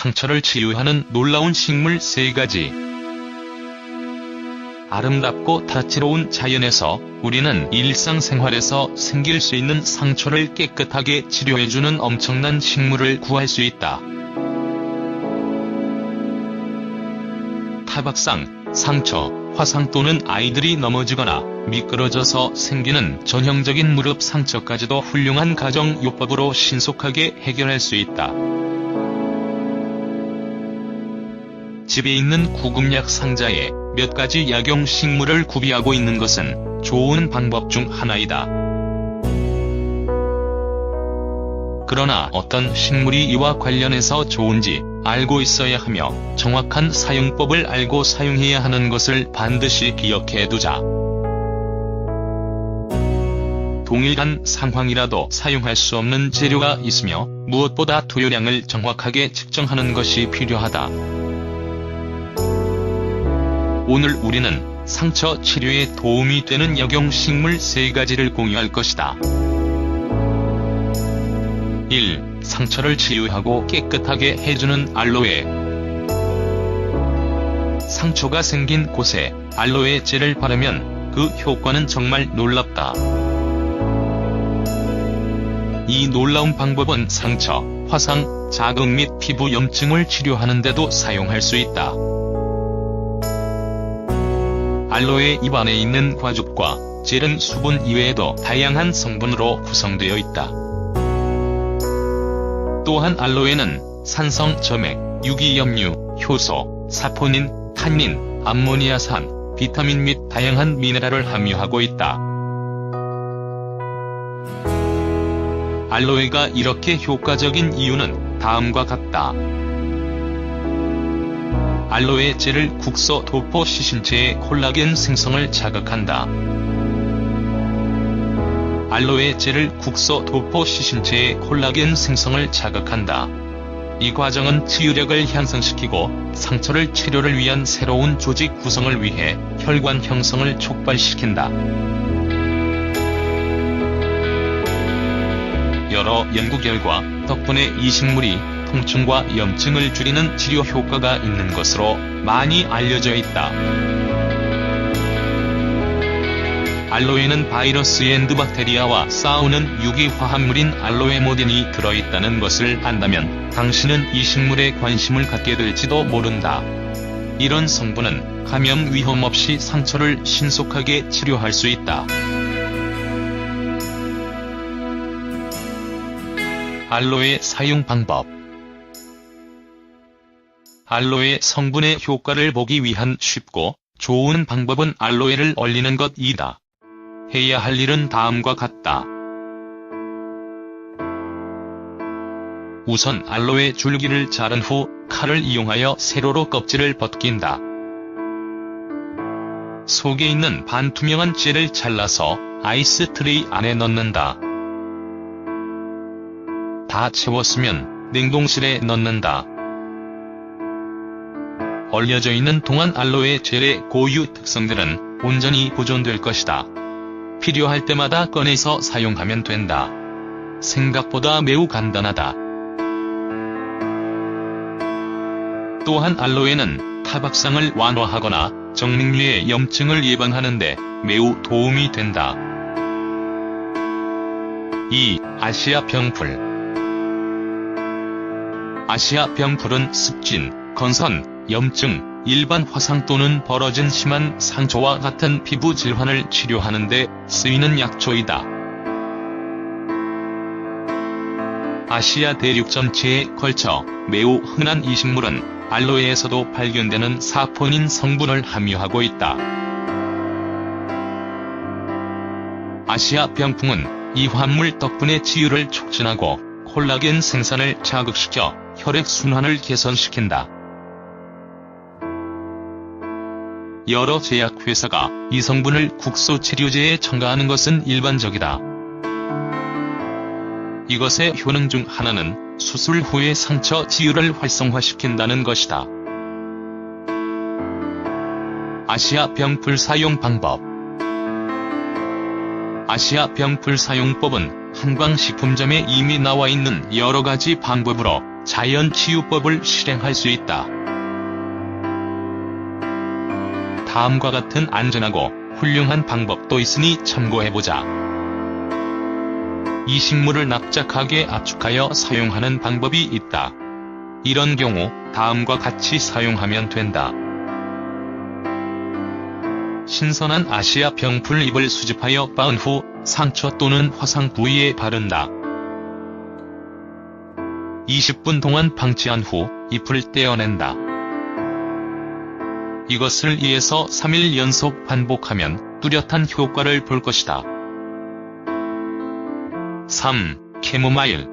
상처를 치유하는 놀라운 식물 3가지. 아름답고 다채로운 자연에서 우리는 일상생활에서 생길 수 있는 상처를 깨끗하게 치료해주는 엄청난 식물을 구할 수 있다. 타박상, 상처, 화상 또는 아이들이 넘어지거나 미끄러져서 생기는 전형적인 무릎 상처까지도 훌륭한 가정요법으로 신속하게 해결할 수 있다. 집에 있는 구급약 상자에 몇 가지 약용 식물을 구비하고 있는 것은 좋은 방법 중 하나이다. 그러나 어떤 식물이 이와 관련해서 좋은지 알고 있어야 하며 정확한 사용법을 알고 사용해야 하는 것을 반드시 기억해 두자. 동일한 상황이라도 사용할 수 없는 재료가 있으며 무엇보다 투여량을 정확하게 측정하는 것이 필요하다. 오늘 우리는 상처 치료에 도움이 되는 약용식물 3가지를 공유할 것이다. 1. 상처를 치유하고 깨끗하게 해주는 알로에 상처가 생긴 곳에 알로에 젤을 바르면 그 효과는 정말 놀랍다. 이 놀라운 방법은 상처, 화상, 자극 및 피부 염증을 치료하는 데도 사용할 수 있다. 알로에 잎 안에 있는 과즙과 젤은 수분 이외에도 다양한 성분으로 구성되어 있다. 또한 알로에는 산성 점액, 유기염류, 효소, 사포닌, 탄닌, 암모니아산, 비타민 및 다양한 미네랄을 함유하고 있다. 알로에가 이렇게 효과적인 이유는 다음과 같다. 알로에 젤을 국소 도포 시신체의 콜라겐 생성을 자극한다. 알로에 젤을 국소 도포 시신체의 콜라겐 생성을 자극한다. 이 과정은 치유력을 향상시키고 상처를 치료를 위한 새로운 조직 구성을 위해 혈관 형성을 촉발시킨다. 여러 연구 결과 덕분에 이 식물이 통증과 염증을 줄이는 치료 효과가 있는 것으로 많이 알려져 있다. 알로에는 바이러스 앤드 박테리아와 싸우는 유기화합물인 알로에모딘이 들어있다는 것을 안다면 당신은 이 식물에 관심을 갖게 될지도 모른다. 이런 성분은 감염 위험 없이 상처를 신속하게 치료할 수 있다. 알로에 사용 방법 알로에 성분의 효과를 보기 위한 쉽고 좋은 방법은 알로에를 얼리는 것이다. 해야 할 일은 다음과 같다. 우선 알로에 줄기를 자른 후 칼을 이용하여 세로로 껍질을 벗긴다. 속에 있는 반투명한 젤을 잘라서 아이스 트레이 안에 넣는다. 다 채웠으면 냉동실에 넣는다. 얼려져 있는 동안 알로에 젤의 고유 특성들은 온전히 보존될 것이다. 필요할 때마다 꺼내서 사용하면 된다. 생각보다 매우 간단하다. 또한 알로에는 타박상을 완화하거나 정맥류의 염증을 예방하는데 매우 도움이 된다. 2. 아시아 병풀 아시아 병풀은 습진, 건선, 염증, 일반 화상 또는 벌어진 심한 상처와 같은 피부 질환을 치료하는 데 쓰이는 약초이다. 아시아 대륙 전체에 걸쳐 매우 흔한 이 식물은 알로에에서도 발견되는 사포닌 성분을 함유하고 있다. 아시아 병풍은 이 환물 덕분에 치유를 촉진하고 콜라겐 생산을 자극시켜 혈액순환을 개선시킨다. 여러 제약회사가 이 성분을 국소 치료제에 첨가하는 것은 일반적이다. 이것의 효능 중 하나는 수술 후의 상처 치유를 활성화시킨다는 것이다. 아시아 병풀 사용 방법 아시아 병풀 사용법은 한광식품점에 이미 나와 있는 여러 가지 방법으로 자연 치유법을 실행할 수 있다. 다음과 같은 안전하고 훌륭한 방법도 있으니 참고해보자. 이 식물을 납작하게 압축하여 사용하는 방법이 있다. 이런 경우 다음과 같이 사용하면 된다. 신선한 아시아 병풀 잎을 수집하여 빻은 후 상처 또는 화상 부위에 바른다. 20분 동안 방치한 후 잎을 떼어낸다. 이것을 2에서 3일 연속 반복하면 뚜렷한 효과를 볼 것이다. 3. 캐모마일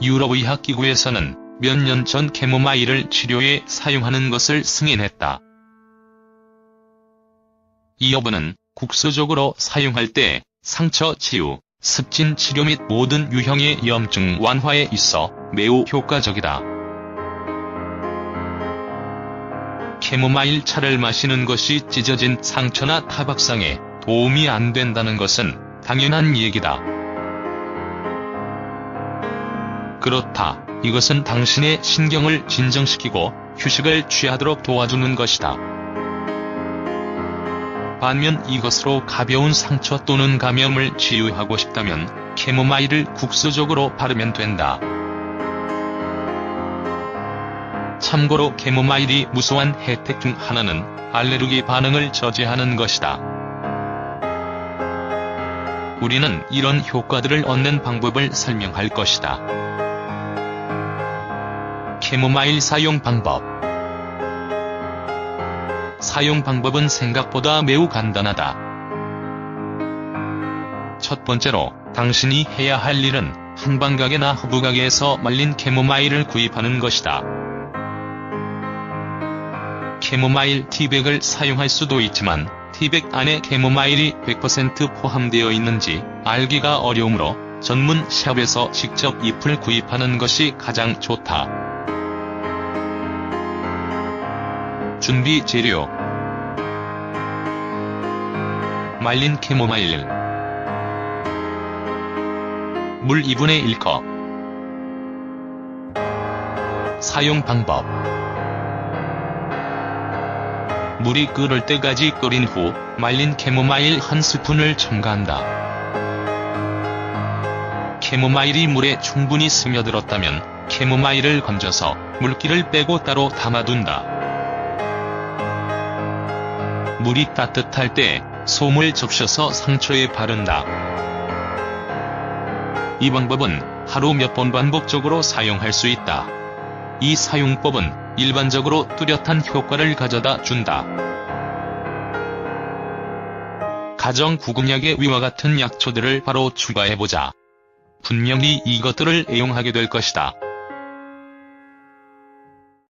유럽의학기구에서는 몇 년 전 캐모마일을 치료에 사용하는 것을 승인했다. 이 여부는 국소적으로 사용할 때 상처 치유, 습진 치료 및 모든 유형의 염증 완화에 있어 매우 효과적이다. 캐모마일 차를 마시는 것이 찢어진 상처나 타박상에 도움이 안 된다는 것은 당연한 얘기다. 그렇다. 이것은 당신의 신경을 진정시키고 휴식을 취하도록 도와주는 것이다. 반면 이것으로 가벼운 상처 또는 감염을 치유하고 싶다면 캐모마일을 국소적으로 바르면 된다. 참고로 캐모마일이 무서운 혜택 중 하나는 알레르기 반응을 저지하는 것이다. 우리는 이런 효과들을 얻는 방법을 설명할 것이다. 캐모마일 사용 방법 사용 방법은 생각보다 매우 간단하다. 첫 번째로 당신이 해야 할 일은 한방가게나 허브가게에서 말린 캐모마일을 구입하는 것이다. 캐모마일 티백을 사용할 수도 있지만 티백 안에 캐모마일이 100% 포함되어 있는지 알기가 어려우므로 전문 샵에서 직접 잎을 구입하는 것이 가장 좋다. 준비 재료. 말린 캐모마일. 물 2분의 1컵 사용 방법 물이 끓을 때까지 끓인 후 말린 캐모마일 한 스푼을 첨가한다. 캐모마일이 물에 충분히 스며들었다면 캐모마일을 건져서 물기를 빼고 따로 담아둔다. 물이 따뜻할 때 솜을 적셔서 상처에 바른다. 이 방법은 하루 몇 번 반복적으로 사용할 수 있다. 이 사용법은 일반적으로 뚜렷한 효과를 가져다 준다. 가정 구급약의 위와 같은 약초들을 바로 추가해보자. 분명히 이것들을 애용하게 될 것이다.